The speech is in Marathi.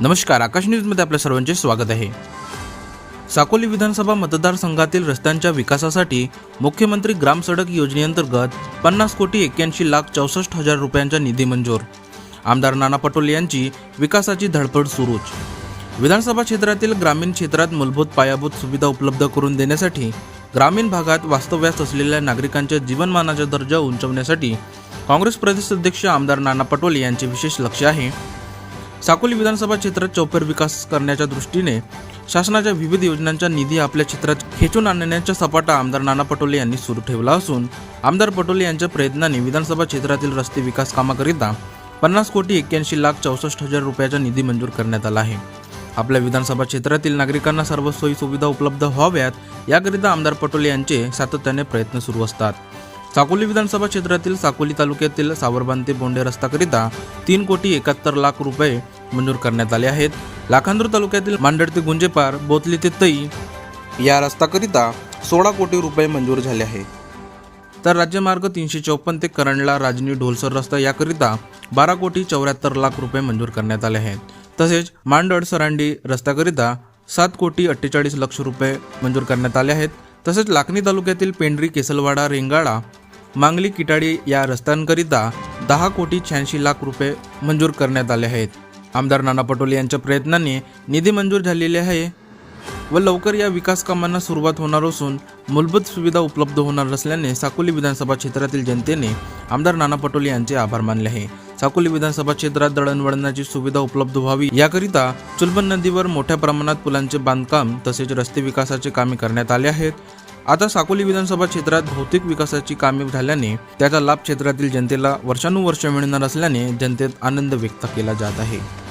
नमस्कार आकाश न्यूजमध्ये आपल्या सर्वांचे स्वागत आहे. साकोली विधानसभा मतदारसंघातील रस्त्यांच्या विकासासाठी मुख्यमंत्री ग्राम सडक योजनेअंतर्गत पन्नास कोटी एक्क्याऐंशी लाख चौसष्ट हजार रुपयांचा निधी मंजूर. आमदार नाना पटोले यांची विकासाची धडपड सुरूच. विधानसभा क्षेत्रातील ग्रामीण क्षेत्रात मूलभूत पायाभूत सुविधा उपलब्ध करून देण्यासाठी ग्रामीण भागात वास्तव्यास असलेल्या नागरिकांच्या जीवनमानाचा दर्जा उंचवण्यासाठी काँग्रेस प्रदेश अध्यक्ष आमदार नाना पटोले यांचे विशेष लक्ष आहे. साकोली विधानसभा क्षेत्रात चौपर विकास करण्याच्या दृष्टीने शासनाच्या विविध योजनांचा निधी आपल्या क्षेत्रात खेचून आणण्याचा सपाटा आमदार नाना पटोले यांनी सुरू ठेवला असून आमदार पटोले यांच्या प्रयत्नाने विधानसभा क्षेत्रातील रस्ते विकास कामाकरिता पन्नास कोटी एक्क्याऐंशी लाख चौसष्ट हजार रुपयाचा निधी मंजूर करण्यात आला आहे. आपल्या विधानसभा क्षेत्रातील नागरिकांना सर्व सोयी सुविधा उपलब्ध व्हाव्यात याकरिता आमदार पटोले यांचे सातत्याने प्रयत्न सुरू असतात. साकोली विधानसभा क्षेत्रातील साकोली तालुक्यातील सावरबांध ते बोंडे रस्त्याकरिता तीन कोटी एकाहत्तर लाख रुपये मंजूर करण्यात आले आहेत. लाखांदूर तालुक्यातील मांडड ते गुंजेपार बोतली ते तई या रस्त्याकरिता सोळा कोटी रुपये मंजूर झाले आहे. तर राज्यमार्ग तीनशे चौपन्न ते करंडला राजनी ढोलसर रस्ता याकरिता बारा कोटी चौऱ्याहत्तर लाख रुपये मंजूर करण्यात आले आहेत. तसेच मांडड सरांडी रस्त्याकरिता सात कोटी अठ्ठेचाळीस लक्ष रुपये मंजूर करण्यात आले आहेत. तसेच लाखनी तालुक्यातील पेंढरी केसलवाडा रेंगाळा मांगली किटाळी या रस्त्यांकरिता दहा कोटी शहाऐंशी लाख रुपये मंजूर करण्यात आले आहेत. आमदार नाना पटोले यांच्या प्रयत्नांनी निधी मंजूर झालेले आहे व लवकर या विकास कामांना सुरुवात होणार असून मूलभूत सुविधा उपलब्ध होणार असल्याने साकोली विधानसभा क्षेत्रातील जनतेने आमदार नाना पटोले यांचे आभार मानले आहे. साकोली विधानसभा क्षेत्रात दळणवळणाची सुविधा उपलब्ध व्हावी याकरिता चुलबन नदीवर मोठ्या प्रमाणात पुलांचे बांधकाम तसेच रस्ते विकासाचे कामे करण्यात आले आहेत. आता साकोली विधानसभा क्षेत्रात भौतिक विकासाची कामे झाल्याने त्याचा लाभ क्षेत्रातील जनतेला वर्षानुवर्ष मिळणार असल्याने जनतेत आनंद व्यक्त केला जात आहे.